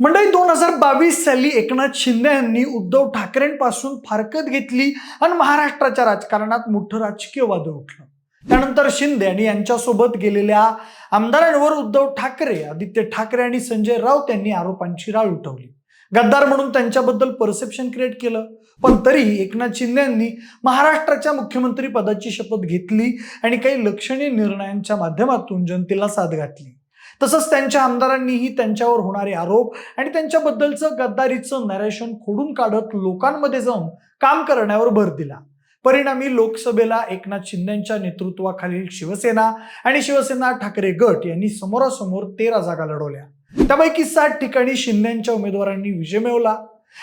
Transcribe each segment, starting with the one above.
मंडळी दोन हजार बावीस साली एकनाथ शिंदे यांनी उद्धव ठाकरेंपासून फारकत घेतली आणि महाराष्ट्राच्या राजकारणात मोठं राजकीय वादळ उठलं. त्यानंतर शिंदे आणि यांच्यासोबत गेलेल्या आमदारांवर उद्धव ठाकरे आदित्य ठाकरे आणि संजय राऊत यांनी आरोपांची राळ उठवली. गद्दार म्हणून त्यांच्याबद्दल परसेप्शन क्रिएट केलं. पण तरी एकनाथ शिंदे यांनी महाराष्ट्राच्या मुख्यमंत्री पदाची शपथ घेतली आणि काही लक्षणीय निर्णयांच्या माध्यमातून जनतेला साथ घातली. तसंच त्यांच्या आमदारांनीही त्यांच्यावर होणारे आरोप आणि त्यांच्याबद्दलचं गद्दारीचं नरेशन खोडून काढत लोकांमध्ये जाऊन काम करण्यावर भर दिला. परिणामी लोकसभेला एकनाथ शिंदेच्या नेतृत्वाखालील शिवसेना आणि शिवसेना ठाकरे गट यांनी समोरासमोर तेरा जागा लढवल्या. त्यापैकी सात ठिकाणी शिंदेच्या उमेदवारांनी विजय मिळवला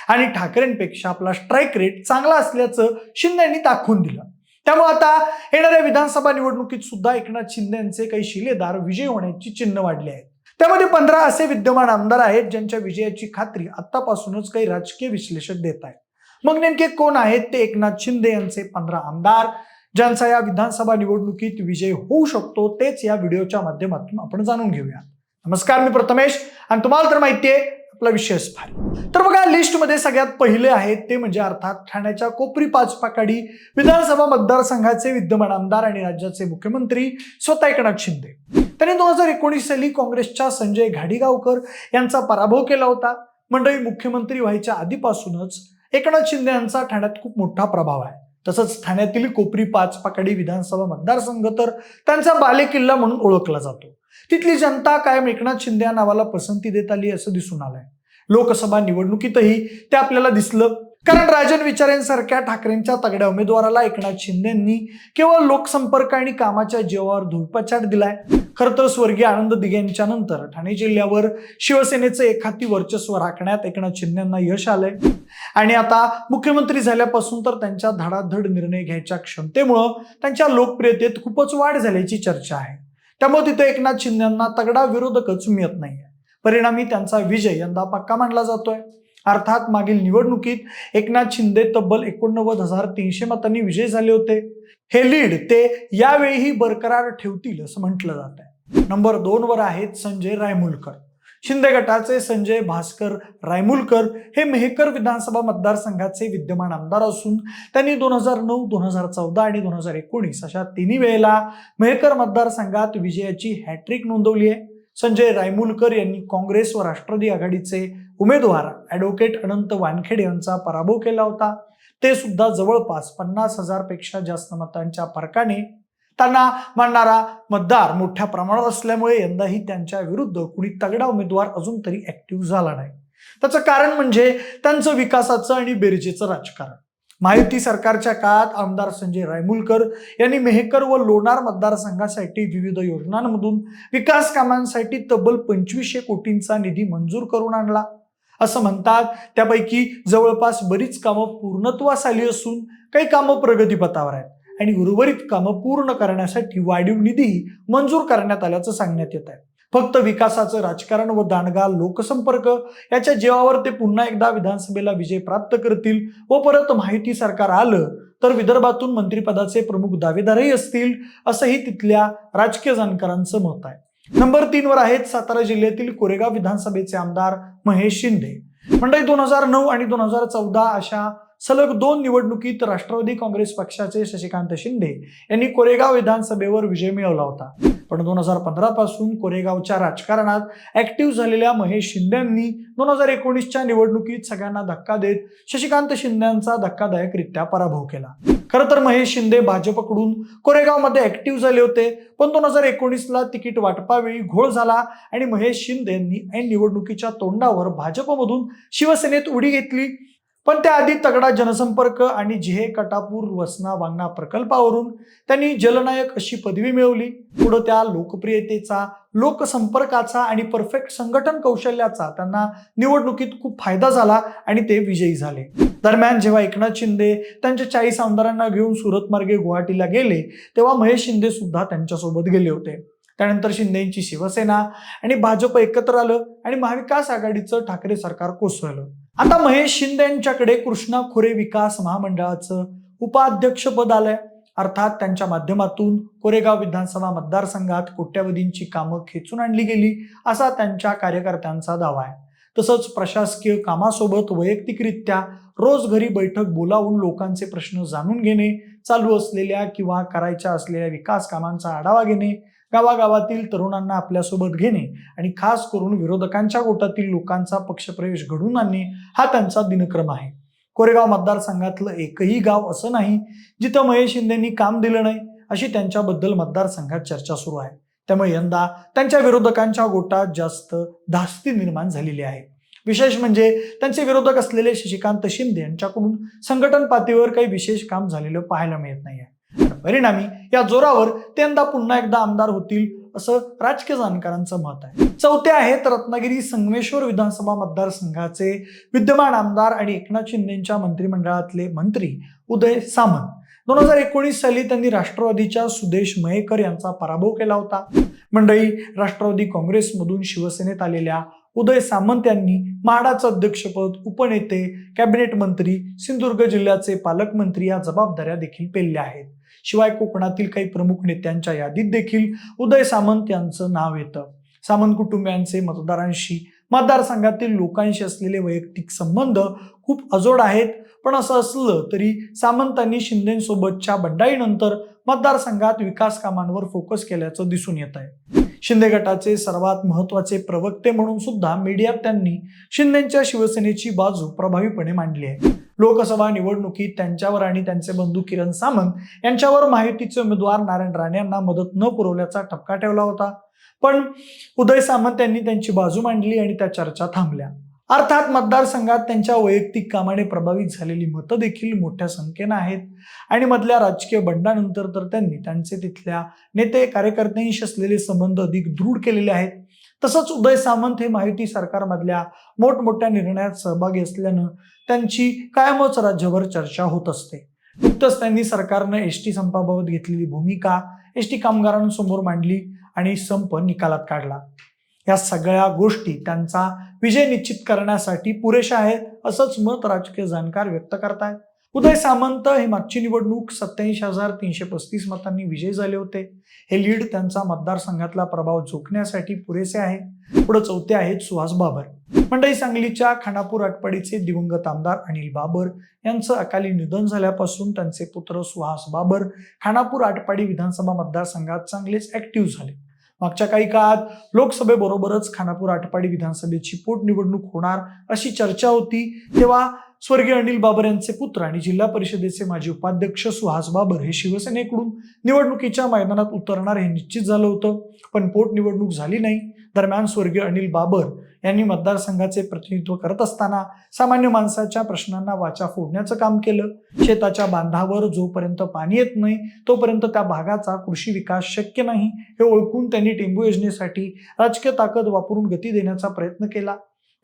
आणि ठाकरेंपेक्षा आपला स्ट्राईक रेट चांगला असल्याचं शिंदे यांनी दाखवून दिलं. त्यामुळे आता येणाऱ्या विधानसभा निवडणुकीत सुद्धा एकनाथ शिंदे यांचे काही शिलेदार विजय होण्याची चिन्ह वाढली आहेत. त्यामध्ये पंधरा असे विद्यमान आमदार आहेत ज्यांच्या विजयाची खात्री आतापासूनच काही राजकीय विश्लेषक देत आहेत. मग नेमके कोण आहेत ते एकनाथ शिंदे यांचे पंधरा आमदार? ज्यांचा या विधानसभा निवडणुकीत विजय होऊ शकतो तेच या व्हिडिओच्या माध्यमातून आपण जाणून घेऊया नमस्कार मी प्रथमेश. आणि तुम्हाला तर माहिती आहे आपला विषय असणार तर बघा लिस्टमध्ये सगळ्यात पहिले आहेत ते म्हणजे अर्थात ठाण्याच्या कोपरी पाचपाकाडी विधानसभा मतदारसंघाचे विद्यमान आमदार आणि राज्याचे मुख्यमंत्री स्वतः एकनाथ शिंदे. त्यांनी दोन हजार एकोणीस साली काँग्रेसच्या संजय घाडीगावकर यांचा पराभव केला होता. मंडळी मुख्यमंत्री व्हायच्या आधीपासूनच एकनाथ शिंदे यांचा ठाण्यात खूप मोठा प्रभाव आहे. तसंच ठाण्यातील कोपरी पाचपाकाडी विधानसभा मतदारसंघ तर त्यांचा बालेकिल्ला म्हणून ओळखला जातो. तिथली जनता कायम एकनाथ शिंदे या नावाला पसंती देत आली असं दिसून आलंय. लोकसभा निवडणुकीतही ते आपल्याला दिसलं. कारण राजन विचारेंसारख्या ठाकरेंच्या तगड्या उमेदवाराला एकनाथ शिंदेंनी केवळ लोकसंपर्क आणि कामाच्या जीवावर धुळपछाट दिलाय. खरं तर स्वर्गीय आनंद दिघेंच्या नंतर ठाणे जिल्ह्यावर शिवसेनेचं एखादी वर्चस्व राखण्यात एकनाथ शिंदेंना यश आलंय. आणि आता मुख्यमंत्री झाल्यापासून तर त्यांच्या धडाधड निर्णय घ्यायच्या क्षमतेमुळं त्यांच्या लोकप्रियतेत खूपच वाढ झाल्याची चर्चा आहे. त्यामुळे तिथे एकनाथ शिंदेना तगडा विरोधकच मिळत नाहीये. परिणामी त्यांचा विजय यंदा पक्का मानला जातोय. अर्थात मागील निवडणुकीत एकनाथ शिंदे तब्बल एकोणनव्वद हजार तीनशे मतांनी विजय झाले होते. हे लीड ते यावेळीही बरकरार ठेवतील असं म्हटलं जात आहे नंबर दोन वर आहेत संजय रायमुलकर. शिंदे गटाचे संजय भास्कर रायमुलकर हे मेहकर विधानसभा मतदारसंघाचे विद्यमान आमदार असून त्यांनी दोन हजार नऊ दोन हजार चौदा आणि दोन हजार एकोणीस अशा तिन्ही वेळेला मेहकर मतदारसंघात विजयाची हॅट्रिक नोंदवली आहे. संजय रायमुलकर यांनी काँग्रेस व राष्ट्रवादी आघाडीचे उमेदवार ॲडव्होकेट अनंत वानखेडे यांचा पराभव केला होता. ते सुद्धा जवळपास पन्नास हजारपेक्षा जास्त मतांच्या फरकाने त्यांना मानणारा मतदार मोठ्या प्रमाणात असल्यामुळे यंदाही त्यांच्या विरुद्ध कुणी तगडा उमेदवार अजून तरी ऍक्टिव्ह झाला नाही. त्याचं कारण म्हणजे त्यांचं विकासाचं आणि बेरजेचं राजकारण. माहिती सरकारच्या काळात आमदार संजय रायमुलकर यांनी मेहकर व लोणार मतदारसंघासाठी विविध योजनांमधून विकास कामांसाठी तब्बल पंचवीसशे कोटींचा निधी मंजूर करून आणला. असं म्हणतात त्यापैकी जवळपास बरीच कामं पूर्णत्वास आली असून काही कामं प्रगतीपथावर आहेत. आणि उर्वरित कामं पूर्ण करण्यासाठी वाढीव निधी मंजूर करण्यात आल्याचं सांगण्यात येत आहे. फक्त विकासाचं राजकारण व दांडगा लोकसंपर्क याच्या जीवावर ते पुन्हा एकदा विधानसभेला विजय प्राप्त करतील व परत माहिती सरकार आलं तर विदर्भातून मंत्रिपदाचे प्रमुख दावेदारही असतील असंही तिथल्या राजकीय जाणकारांचं मत आहे. नंबर तीन वर आहेत सातारा जिल्ह्यातील कोरेगाव विधानसभेचे आमदार महेश शिंदे. मंडळी दोन हजार नऊ आणि दोन हजार चौदा अशा सलग दोन निवडणुकीत राष्ट्रवादी काँग्रेस पक्षाचे शशिकांत शिंदे यांनी कोरेगाव विधानसभेवर विजय मिळवला होता. पण दोन हजार पंधरा पासून कोरेगावच्या राजकारणात ऍक्टिव्ह झालेल्या महेश शिंदे यांनी दोन हजार एकोणीसच्या निवडणुकीत सगळ्यांना धक्का देत शशिकांत शिंदेचा धक्कादायकरित्या पराभव केला. खरं तर महेश शिंदे भाजपकडून कोरेगावमध्ये ऍक्टिव्ह झाले होते पण दोन हजार एकोणीसला तिकीट वाटपावेळी घोळ झाला आणि महेश शिंदे यांनी ऐन निवडणुकीच्या तोंडावर भाजपमधून शिवसेनेत उडी घेतली. पण त्याआधी तगडा जनसंपर्क आणि जिहे कटापूर वसना वांगणा प्रकल्पावरून त्यांनी जलनायक अशी पदवी मिळवली. पुढं त्या लोकप्रियतेचा लोकसंपर्काचा आणि परफेक्ट संघटन कौशल्याचा त्यांना निवडणुकीत खूप फायदा झाला आणि ते विजयी झाले. दरम्यान जेव्हा एकनाथ शिंदे त्यांच्या चाळीस आमदारांना घेऊन सुरत मार्गे गुवाहाटीला गेले तेव्हा महेश शिंदे सुद्धा त्यांच्यासोबत गेले होते. त्यानंतर शिंदेची शिवसेना आणि भाजप एकत्र आलं आणि महाविकास आघाडीचं ठाकरे सरकार कोसळलं. आता महेश शिंदे यांच्याकडे कृष्णा खोरे विकास महामंडळाचं उपाध्यक्षपद आलंय अर्थात त्यांच्या माध्यमातून कोरेगाव विधानसभा मतदारसंघात कोट्यावधींची कामं खेचून आणली गेली असा त्यांच्या कार्यकर्त्यांचा दावा आहे. तसंच प्रशासकीय कामासोबत वैयक्तिकरित्या रोज घरी बैठक बोलावून लोकांचे प्रश्न जाणून घेणे चालू असलेल्या किंवा करायच्या असलेल्या विकास कामांचा आढावा घेणे गावागावातील तरुणांना आपल्यासोबत घेणे आणि खास करून विरोधकांच्या गोटातील लोकांचा पक्षप्रवेश घडवून आणणे हा त्यांचा दिनक्रम आहे. कोरेगाव मतदारसंघातलं एकही गाव असं नाही जिथं महेश शिंदेंनी काम दिलं नाही अशी त्यांच्याबद्दल मतदारसंघात चर्चा सुरू आहे. त्यामुळे यंदा त्यांच्या विरोधकांच्या गोटात जास्त धास्ती निर्माण झालेली आहे. विशेष म्हणजे त्यांचे विरोधक असलेले शशिकांत शिंदे यांच्याकडून संघटन पातळीवर काही विशेष काम झालेलं पाहायला मिळत नाही आहे परिणामी या जोरावर ते यंदा पुन्हा एकदा आमदार होतील असं राजकीय जाणकारांचं मत आहे. चौथे आहेत रत्नागिरी संगमेश्वर विधानसभा मतदारसंघाचे विद्यमान आमदार आणि एकनाथ शिंदेच्या मंत्रिमंडळातले मंत्री उदय सामंत. दोन हजार एकोणीस साली त्यांनी राष्ट्रवादीच्या सुदेश मयेकर यांचा पराभव केला होता. मंडळी राष्ट्रवादी काँग्रेसमधून शिवसेनेत आलेल्या उदय सामंत यांनी म्हाडाचं अध्यक्षपद उपनेते कॅबिनेट मंत्री सिंधुदुर्ग जिल्ह्याचे पालकमंत्री या जबाबदाऱ्या देखील पेलल्या आहेत. शिवाय कोकणातील काही प्रमुख नेत्यांच्या यादीत देखील उदय सामंत यांचं नाव येतं. सामंत कुटुंबियांचे मतदारांशी मतदारसंघातील लोकांशी असलेले वैयक्तिक संबंध खूप अजोड आहेत. पण असं असलं तरी सामंतांनी शिंदेसोबतच्या बंडाईनंतर मतदारसंघात विकास कामांवर फोकस केल्याचं दिसून येत आहे. शिंदे गटाचे सर्वात महत्त्वाचे प्रवक्ते म्हणून सुद्धा मीडियात त्यांनी शिंदेच्या शिवसेनेची बाजू प्रभावीपणे मांडली आहे. लोकसभा निवडणुकीत त्यांच्यावर आणि त्यांचे बंधू किरण सामंत यांच्यावर माहितीचे उमेदवार नारायण राणे यांना मदत न पुरवल्याचा ठपका ठेवला होता. पण उदय सामंत यांनी त्यांची बाजू मांडली आणि त्या चर्चा थांबल्या. अर्थात मतदारसंघात त्यांच्या वैयक्तिक कामाने प्रभावित झालेली मतं देखील मोठ्या संख्येनं आहेत. आणि मधल्या राजकीय बंडानंतर तर त्यांनी त्यांचे तिथल्या नेते कार्यकर्त्यांशी असलेले संबंध अधिक दृढ केलेले आहेत. तसंच उदय सामंत हे माहिती सरकारमधल्या मोठमोठ्या निर्णयात सहभागी असल्यानं त्यांची कायमच राज्यभर चर्चा होत असते. नुकतंच त्यांनी सरकारनं एस टी संपाबाबत घेतलेली भूमिका एस टी कामगारांसमोर मांडली आणि संप निकालात काढला. या सगळ्या गोष्टी त्यांचा विजय निश्चित करण्यासाठी पुरेशा आहेत असंच मत राजकीय जाणकार व्यक्त करतायत. उदय सामंत हे मागची निवडणूक सत्याऐंशी हजार तीनशे पस्तीस मतांनी विजयी झाले होते. हे लीड त्यांचा मतदारसंघातला प्रभाव झोकण्यासाठी पुरेसे आहे. पुढे चौथे आहेत सुहास बाबर. मंडई सांगलीच्या खानापूर आटपाडीचे दिवंगत आमदार अनिल बाबर यांचं अकाली निधन झाल्यापासून त्यांचे पुत्र सुहास बाबर खानापूर आटपाडी विधानसभा मतदारसंघात चांगलेच ऍक्टिव्ह झाले. मागच्या काही काळात लोकसभेबरोबरच खानापूर आटपाडी विधानसभेची पोटनिवडणूक होणार अशी चर्चा होती. तेव्हा स्वर्गीय अनिल बाबर यांचे पुत्र आणि जिल्हा परिषदेचे माजी उपाध्यक्ष सुहास बाबर हे शिवसेनेकडून निवडणुकीच्या मैदानात उतरणार हे निश्चित झालं होतं. पण पोटनिवडणूक झाली नाही. दरम्यान स्वर्गीय अनिल बाबर यांनी मतदारसंघाचे प्रतिनिधित्व करत असताना सामान्य माणसाच्या प्रश्नांना वाचा फोडण्याचं काम केलं. शेताच्या बांधावर जोपर्यंत पाणी येत नाही तोपर्यंत त्या भागाचा कृषी विकास शक्य नाही हे ओळखून त्यांनी टेंबू योजनेसाठी राजकीय ताकद वापरून गती देण्याचा प्रयत्न केला.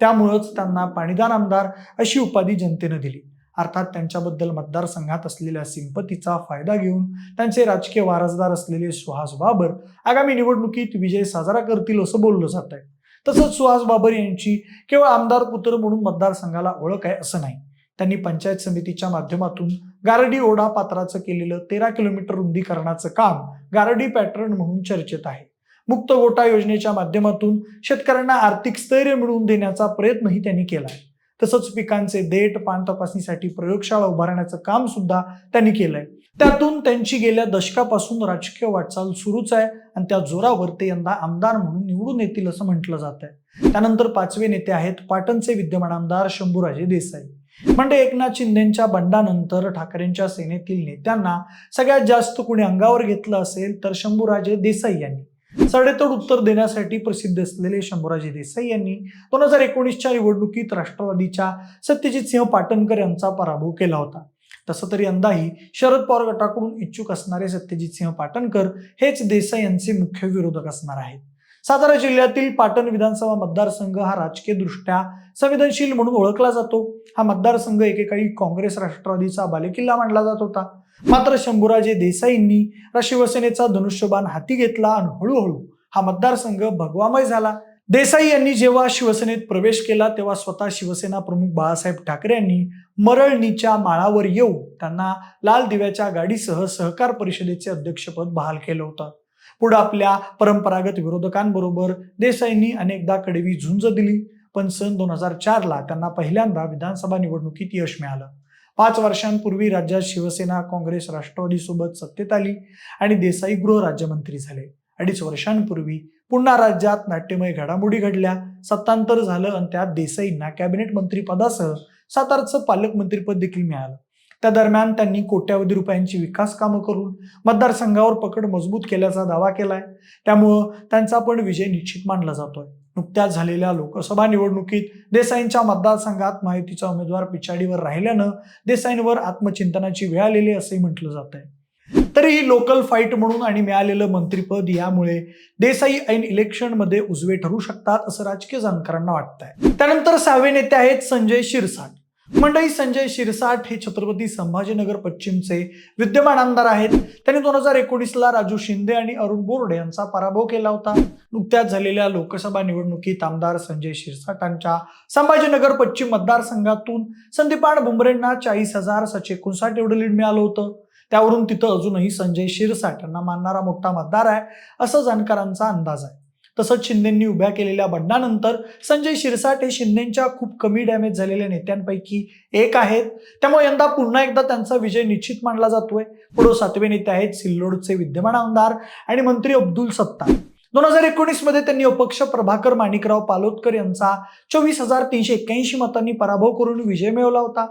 त्यामुळंच त्यांना पाणीदार आमदार अशी उपाधी जनतेनं दिली. अर्थात त्यांच्याबद्दल मतदारसंघात असलेल्या सिंपतीचा फायदा घेऊन त्यांचे राजकीय वारसदार असलेले सुहास बाबर आगामी निवडणुकीत विजय साजरा करतील असं बोललं जात आहे तसंच सुहास बाबर यांची केवळ आमदार पुत्र म्हणून मतदारसंघाला ओळख आहे असं नाही. त्यांनी पंचायत समितीच्या माध्यमातून गारडी ओढा पात्राचं केलेलं तेरा किलोमीटर रुंदीकरणाचं काम गारडी पॅटर्न म्हणून चर्चेत आहे. मुक्त गोटा योजनेच्या माध्यमातून शेतकऱ्यांना आर्थिक स्थैर्य मिळवून देण्याचा प्रयत्नही त्यांनी केला आहे तसंच पिकांचे देठ पान तपासणीसाठी प्रयोगशाळा उभारण्याचं काम सुद्धा त्यांनी केलंय. त्यातून त्यांची गेल्या दशकापासून राजकीय वाटचाल सुरूच आहे आणि त्या जोरावर ते यंदा आमदार म्हणून निवडून येतील असं म्हटलं जात आहे त्यानंतर पाचवे नेते आहेत पाटणचे विद्यमान आमदार शंभूराजे देसाई. म्हणजे एकनाथ शिंदेच्या बंडानंतर ठाकरेंच्या सेनेतील नेत्यांना सगळ्यात जास्त कुणी अंगावर घेतलं असेल तर शंभूराजे देसाई यांनी. सडेतोड उत्तर देण्यासाठी प्रसिद्ध असलेले शंभूराजे देसाई यांनी दोन हजार एकोणीसच्या निवडणुकीत राष्ट्रवादीच्या सत्यजित सिंह पाटणकर यांचा पराभव केला होता. तसं तरी यंदाही शरद पवार गटाकडून इच्छुक असणारे सत्यजित सिंह पाटणकर हेच देसाई यांचे मुख्य विरोधक असणार आहेत. सातारा जिल्ह्यातील पाटण विधानसभा मतदारसंघ हा राजकीय दृष्ट्या संवेदनशील म्हणून ओळखला जातो. हा मतदारसंघ एकेकाळी काँग्रेस राष्ट्रवादीचा बालेकिल्ला मानला जात होता. मात्र शंभूराजे देसाईंनी शिवसेनेचा धनुष्यबाण हाती घेतला आणि हळूहळू हा मतदारसंघ भगवामय झाला. देसाई यांनी जेव्हा शिवसेनेत प्रवेश केला तेव्हा स्वतः शिवसेना प्रमुख बाळासाहेब ठाकरे यांनी मरळणीच्या माळावर येऊन त्यांना लाल दिव्याच्या गाडीसह सहकार परिषदेचे अध्यक्षपद बहाल केलं होतं. पुढे आपल्या परंपरागत विरोधकांबरोबर देसाईंनी अनेकदा कडवी झुंज दिली पण सन दोन हजार चारला त्यांना पहिल्यांदा विधानसभा निवडणुकीत यश मिळालं. पाच वर्षांपूर्वी राज्यात शिवसेना काँग्रेस राष्ट्रवादीसोबत सत्तेत आली आणि देसाई गृह राज्यमंत्री झाले. अडीच वर्षांपूर्वी पुन्हा राज्यात नाट्यमय घडामोडी घडल्या. सत्तांतर झालं आणि त्यात देसाईंना कॅबिनेट मंत्रीपदासह सातारचं पालकमंत्रीपद देखील मिळालं. त्या दरम्यान त्यांनी कोट्यावधी रुपयांची विकास कामं करून मतदारसंघावर पकड मजबूत केल्याचा दावा केलाय. त्यामुळं त्यांचा पण विजय निश्चित मानला जातोय. नुकत्याच झालेल्या लोकसभा निवडणुकीत देसाईंच्या मतदारसंघात माहितीचा उमेदवार पिछाडीवर राहिल्यानं देसाईंवर आत्मचिंतनाची वेळ आलेली असंही म्हटलं जात आहे. तरीही लोकल फाईट म्हणून आणि मिळालेलं मंत्रीपद यामुळे देसाई ऐन इलेक्शनमध्ये उजवे ठरू शकतात असं राजकीय जाणकारांना वाटतंय. त्यानंतर सहावे नेते आहेत संजय शिरसाट. मंडळी संजय शिरसाट हे छत्रपती संभाजीनगर पश्चिमचे विद्यमान आमदार आहेत. त्यांनी दोन हजार एकोणीसला राजू शिंदे आणि अरुण बोर्डे यांचा पराभव केला होता. नुकत्याच झालेल्या लोकसभा निवडणुकीत आमदार संजय शिरसाटांच्या संभाजीनगर पश्चिम मतदारसंघातून संदीपान भुमरेंना चाळीस हजार सातशे एकोणसाठ एवढं लीड मिळालं होतं. त्यावरून तिथं अजूनही संजय शिरसाट यांना मानणारा मोठा मतदार आहे असं जाणकारांचा अंदाज आहे. तसंच शिंदेंनी उभ्या केलेल्या बंडानंतर संजय शिरसाट हे शिंदेच्या खूप कमी डॅमेज झालेल्या नेत्यांपैकी एक आहेत. त्यामुळे यंदा पुन्हा एकदा त्यांचा विजय निश्चित मानला जातोय. पुढे सातवे नेते आहेत सिल्लोडचे विद्यमान आमदार आणि मंत्री अब्दुल सत्तार. दोन हजार एकोणीसमध्ये त्यांनी अपक्ष प्रभाकर माणिकराव पालोदकर यांचा चोवीस हजार तीनशे एक्क्याऐंशी मतांनी पराभव करून विजय मिळवला होता.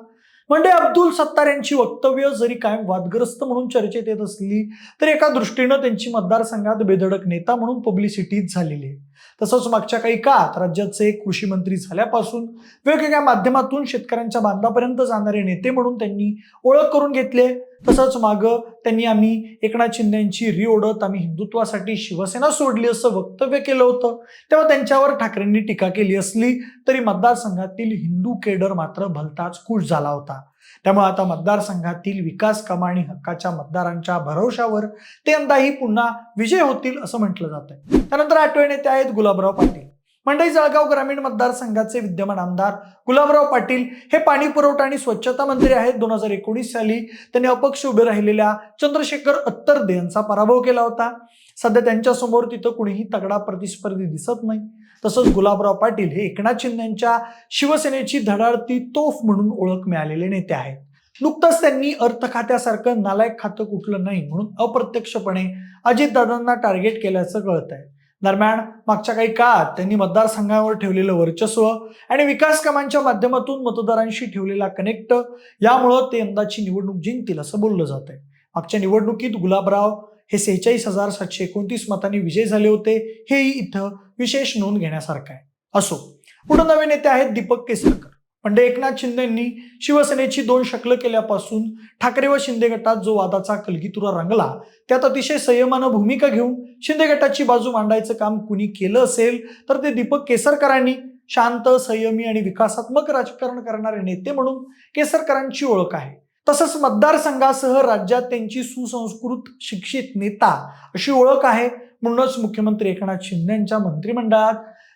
म्हणजे अब्दुल सत्तार यांची वक्तव्य जरी कायम वादग्रस्त म्हणून चर्चेत येत असली तरी एका दृष्टीनं त्यांची मतदारसंघात बेधडक नेता म्हणून पब्लिसिटीच झालेली आहे. तसंच मागच्या काही काळात राज्याचे कृषी मंत्री झाल्यापासून वेगवेगळ्या माध्यमातून शेतकऱ्यांच्या बांधापर्यंत जाणारे नेते म्हणून त्यांनी ओळख करून घेतली आहे. तसंच मागं त्यांनी आम्ही एकनाथ शिंदेची रिओढत आम्ही हिंदुत्वासाठी शिवसेना सोडली असं वक्तव्य केलं होतं. तेव्हा त्यांच्यावर ठाकरेंनी टीका केली असली तरी मतदारसंघातील हिंदू केडर मात्र भलताच खुश झाला होता. त्यामुळे आता मतदारसंघातील विकास कामा आणि हक्काच्या मतदारांच्या भरवशावर ते यंदाही पुन्हा विजय होतील असं म्हटलं जात आहे त्यानंतर आठवण येते आहेत गुलाबराव पाटील. मंडई जळगाव ग्रामीण मतदारसंघाचे विद्यमान आमदार गुलाबराव पाटील हे पाणी पुरवठा आणि स्वच्छता मंत्री आहेत. दोन हजार एकोणीस साली त्यांनी अपक्ष उभे राहिलेल्या चंद्रशेखर अत्तरदे यांचा पराभव केला होता. सध्या त्यांच्यासमोर तिथं कुणीही तगडा प्रतिस्पर्धी दिसत नाही. तसंच गुलाबराव पाटील हे एकनाथ शिंदेच्या शिवसेनेची धडाडती तोफ म्हणून ओळख मिळालेले नेते आहेत. नुकतंच त्यांनी अर्थ खात्यासारखं नालायक खातं कुठलं नाही म्हणून अप्रत्यक्षपणे अजितदादांना टार्गेट केल्याचं कळत आहे दरम्यान मागच्या काही काळात त्यांनी मतदारसंघावर ठेवलेलं वर्चस्व आणि विकास कामांच्या माध्यमातून मतदारांशी ठेवलेला कनेक्ट यामुळं ते यंदाची निवडणूक जिंकतील असं बोललं जात आहे. मागच्या निवडणुकीत गुलाबराव हे सेहेचाळीस हजार सातशे एकोणतीस मतांनी विजय झाले होते हेही इथं विशेष नोंद घेण्यासारखं आहे. असो पुढे नवे नेते आहेत दीपक केसरकर. म्हणजे एकनाथ शिंदेंनी शिवसेनेची दोन शकलं केल्यापासून ठाकरे व शिंदे गटात जो वादाचा कलगीतुरा रंगला त्यात अतिशय संयमानं भूमिका घेऊन शिंदे गटाची बाजू मांडायचं काम कुणी केलं असेल तर ते दीपक केसरकरांनी शांत संयमी आणि विकासात्मक राजकारण करणारे नेते म्हणून केसरकरांची ओळख आहे. तसंच मतदारसंघासह राज्यात त्यांची सुसंस्कृत शिक्षित नेता अशी ओळख आहे म्हणूनच मुख्यमंत्री एकनाथ शिंदे यांच्या मंत्रिमंडळात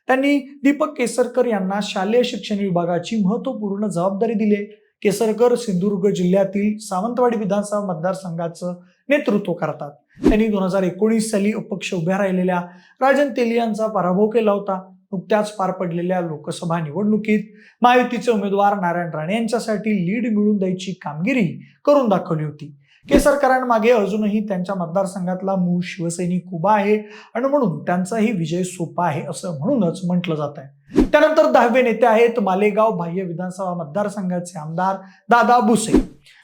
त्यांनी दीपक केसरकर यांना शालेय शिक्षण विभागाची महत्त्वपूर्ण जबाबदारी दिली आहे. केसरकर सिंधुदुर्ग जिल्ह्यातील सावंतवाडी विधानसभा मतदारसंघाचं नेतृत्व करतात. त्यांनी दोन हजार एकोणीस साली अपक्ष उभ्या राहिलेल्या राजन तेली यांचा पराभव केला होता. नुकत्याच पार पडलेल्या लोकसभा निवडणुकीत महायुतीचे उमेदवार नारायण राणे यांच्यासाठी लीड मिळवून द्यायची कामगिरी करून दाखवली होती. केसरकरांमागे अजूनही त्यांच्या मतदारसंघातला मूळ शिवसैनिक उभा आहे आणि म्हणून त्यांचाही विजय सोपा आहे असं म्हणूनच म्हटलं जात आहे. त्यानंतर दहावे नेते आहेत मालेगाव बाह्य विधानसभा मतदारसंघाचे आमदार दादा भुसे.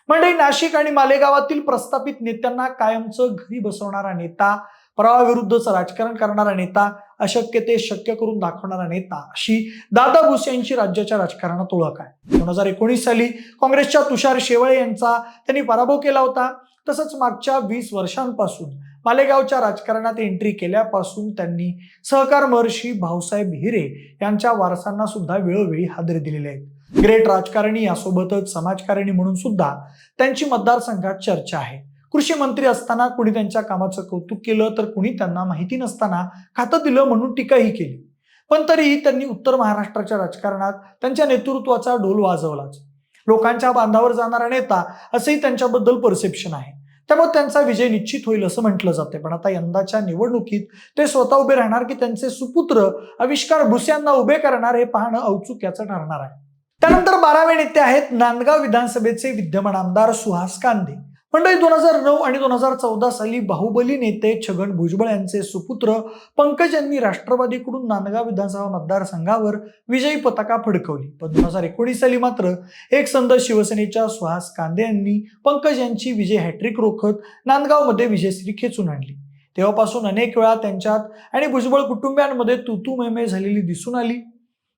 म्हणजे नाशिक आणि मालेगावातील प्रस्थापित नेत्यांना कायमचं घरी बसवणारा नेता परावाविरुद्धचं राजकारण करणारा नेता अशक्य ते शक्य करून दाखवणारा नेता अशी दादा भुसे यांची राज्याच्या राजकारणात ओळख आहे. दोन हजार एकोणीस साली काँग्रेसच्या तुषार शेवळे यांचा त्यांनी पराभव केला होता. तसंच मागच्या वीस वर्षांपासून मालेगावच्या राजकारणात एंट्री केल्यापासून त्यांनी सहकार महर्षी भाऊसाहेब हिरे यांच्या वारसांना सुद्धा वेळोवेळी हादरे दिलेले आहेत. ग्रेट राजकारणी यासोबतच समाजकारणी म्हणून सुद्धा त्यांची मतदारसंघात चर्चा आहे. कृषी मंत्री असताना कुणी त्यांच्या कामाचं कौतुक केलं तर कुणी त्यांना माहिती नसताना खातं दिलं म्हणून टीकाही केली. पण तरीही त्यांनी उत्तर महाराष्ट्राच्या राजकारणात त्यांच्या नेतृत्वाचा डोल वाजवलाच. लोकांच्या बांधावर जाणारा नेता असंही त्यांच्याबद्दल परसेप्शन आहे. त्यामुळे त्यांचा विजय निश्चित होईल असं म्हटलं जाते पण आता यंदाच्या निवडणुकीत ते स्वतः उभे राहणार की त्यांचे सुपुत्र आविष्कार भुस्यांना उभे करणार हे पाहणं औत्सुक्याचं ठरणार आहे. त्यानंतर बारावे नेते आहेत नांदगाव विधानसभेचे विद्यमान आमदार सुहास कांदे. मंडळी दोन हजार नऊ आणि दोन हजार चौदा साली बाहुबली नेते छगन भुजबळ यांचे सुपुत्र पंकज यांनी राष्ट्रवादीकडून नांदगाव विधानसभा मतदारसंघावर विजयी पताका फडकवली. पण दोन हजार एकोणीस साली मात्र एक संद शिवसेनेच्या सुहास कांदे यांनी पंकज यांची विजय हॅट्रिक रोखत नांदगावमध्ये विजयश्री खेचून आणली. तेव्हापासून अनेक वेळा त्यांच्यात आणि भुजबळ कुटुंबियांमध्ये तुतू मेमे झालेली दिसून आली.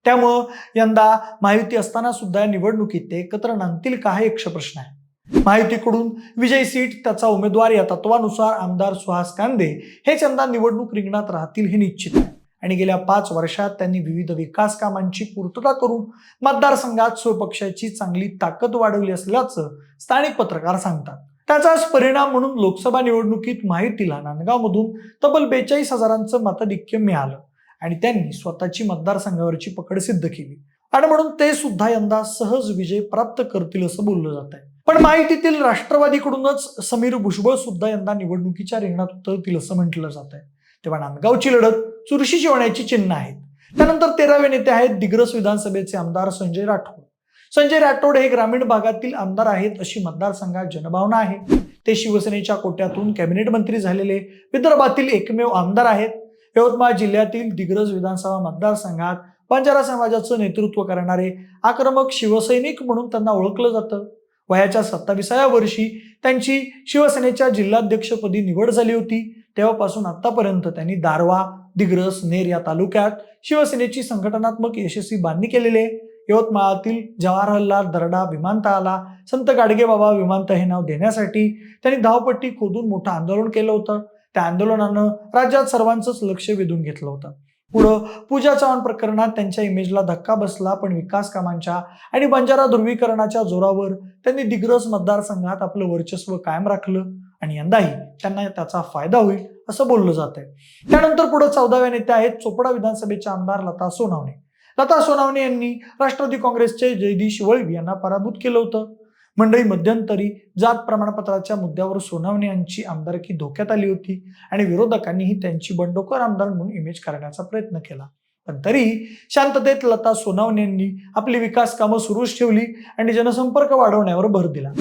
त्यामुळं यंदा महायुती असताना सुद्धा या निवडणुकीत ते एकत्र नांदतील का हा यक्ष प्रश्न आहे. माहितीकडून विजय सीट त्याचा उमेदवार या तत्वानुसार आमदार सुहास कांदे हेच यंदा निवडणूक रिंगणात राहतील हे निश्चित आहे. आणि गेल्या पाच वर्षात त्यांनी विविध विकास कामांची पूर्तता करून मतदारसंघात स्वपक्षाची चांगली ताकद वाढवली असल्याचं स्थानिक पत्रकार सांगतात. त्याचाच परिणाम म्हणून लोकसभा निवडणुकीत माहितीला नांदगावमधून तब्बल बेचाळीस हजारांचं मताधिक्य मिळालं आणि त्यांनी स्वतःची मतदारसंघावरची पकड सिद्ध केली. आणि म्हणून ते सुद्धा यंदा सहज विजय प्राप्त करतील असं बोललं जात आहे पण माहितीतील राष्ट्रवादीकडूनच समीर भुजबळ सुद्धा यंदा निवडणुकीच्या रिंगणात उतरतील असं म्हटलं जात आहे तेव्हा नांदगावची लढत चुरशीची होण्याची चिन्ह आहेत. त्यानंतर तेरावे नेते आहेत दिग्रस विधानसभेचे आमदार संजय राठोड. संजय राठोड हे ग्रामीण भागातील आमदार आहेत अशी मतदारसंघात जनभावना आहे. ते शिवसेनेच्या कोट्यातून कॅबिनेट मंत्री झालेले विदर्भातील एकमेव आमदार आहेत. यवतमाळ जिल्ह्यातील दिग्रज विधानसभा मतदारसंघात बंजारा समाजाचं नेतृत्व करणारे आक्रमक शिवसैनिक म्हणून त्यांना ओळखलं जातं. वयाच्या सत्ताविसाव्या वर्षी त्यांची शिवसेनेच्या जिल्हाध्यक्षपदी निवड झाली होती. तेव्हापासून आतापर्यंत त्यांनी दारवा दिग्रस नेर या तालुक्यात शिवसेनेची संघटनात्मक यशस्वी बांधणी केलेली आहे. यवतमाळातील जवाहरलाल दरडा विमानतळाला संत गाडगेबाबा विमानतळ हे नाव देण्यासाठी त्यांनी धावपट्टी खोदून मोठं आंदोलन केलं होतं. त्या आंदोलनानं राज्यात सर्वांचंच लक्ष वेधून घेतलं होतं. पुढं पूजा चव्हाण प्रकरणात त्यांच्या इमेजला धक्का बसला पण विकास कामांच्या आणि बंजारा ध्रुवीकरणाच्या जोरावर त्यांनी दिग्रस मतदारसंघात आपलं वर्चस्व कायम राखलं आणि यंदाही त्यांना त्याचा फायदा होईल असं बोललं जात आहे त्यानंतर पुढे चौदाव्या नेत्या आहेत चोपडा विधानसभेच्या आमदार लता सोनावणे. लता सोनावणे यांनी राष्ट्रवादी काँग्रेसचे जयदीश वळवी यांना पराभूत केलं होतं. मंडळी मध्यंतरी जात प्रमाणपत्राच्या मुद्द्यावर सोनावणे यांची आमदारकी धोक्यात आली होती आणि विरोधकांनीही त्यांची बंडखोर आमदार म्हणून इमेज करण्याचा प्रयत्न केला. पण तरी शांततेत लता सोनावणे यांनी आपली विकास कामं सुरूच ठेवली आणि जनसंपर्क वाढवण्यावर भर दिला.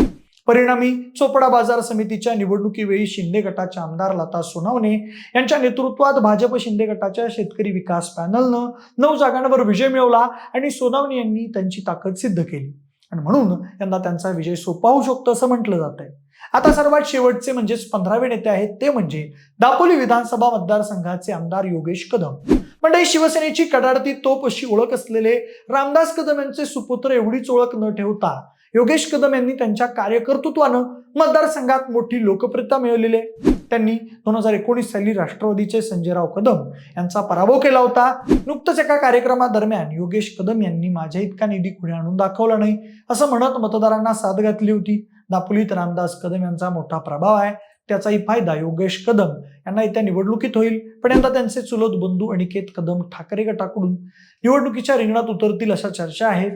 परिणामी चोपडा बाजार समितीच्या निवडणुकीवेळी शिंदे गटाच्या आमदार लता सोनावणे यांच्या नेतृत्वात भाजप शिंदे गटाच्या शेतकरी विकास पॅनलनं नऊ जागांवर विजय मिळवला आणि सोनावणे यांनी त्यांची ताकद सिद्ध केली. आणि म्हणून यंदा त्यांचा विजय सोपा होऊ शकतो असं म्हटलं जात आहे. आता सर्वात शेवटचे म्हणजेच पंधरावे नेते आहेत ते म्हणजे दापोली विधानसभा मतदारसंघाचे आमदार योगेश कदम. म्हणजे शिवसेनेची कडाडती तोप अशी ओळख असलेले रामदास कदम यांचे सुपुत्र एवढीच ओळख न ठेवता योगेश कदम यांनी त्यांच्या कार्यकर्तृत्वानं मतदारसंघात मोठी लोकप्रियता मिळवलेली आहे. त्यांनी दोन हजार एकोणीस साली राष्ट्रवादीचे संजयराव कदम यांचा पराभव केला होता. नुकतंच एका कार्यक्रमादरम्यान योगेश कदम यांनी माझ्या इतका निधी पुढे आणून दाखवला नाही असं म्हणत मतदारांना साथ घातली होती. दापोलीत रामदास कदम यांचा मोठा प्रभाव आहे. त्याचाही फायदा योगेश कदम यांना येत्या निवडणुकीत होईल. पण यंदा त्यांचे चुलत बंधू अनिकेत कदम ठाकरे गटाकडून निवडणुकीच्या रिंगणात उतरतील अशा चर्चा आहेत.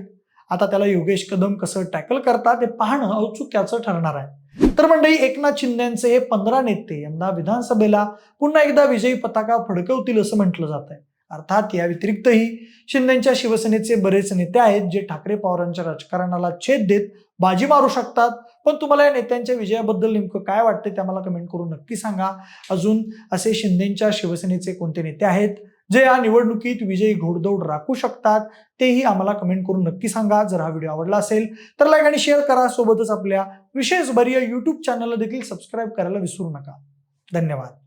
आता त्याला योगेश कदम कसं टॅकल करतात ते पाहणं औत्सुक्याचं ठरणार आहे. तर मंडळी एकनाथ शिंदेचे हे पंधरा नेते यंदा विधानसभेला पुन्हा एकदा विजयी पताका फडकवतील असं म्हटलं जात आहे. अर्थात या व्यतिरिक्तही शिंदेच्या शिवसेनेचे बरेच नेते आहेत जे ठाकरे पवारांच्या राजकारणाला छेद देत बाजी मारू शकतात. पण तुम्हाला या नेत्यांच्या विजयाबद्दल नेमकं काय वाटतं ते आम्हाला कमेंट करून नक्की सांगा. अजून असे शिंदेच्या शिवसेनेचे कोणते नेते आहेत? जे या निवडणुकीत विजयी घोडदौड राखू शकतात तेही आम्हाला कमेंट करून नक्की सांगा. जर हा व्हिडिओ आवडला असेल तर लाईक आणि शेअर करा. सोबतच आपल्या विशेष बरी युट्यूब चॅनलला देखील सबस्क्राईब करायला विसरू नका. धन्यवाद.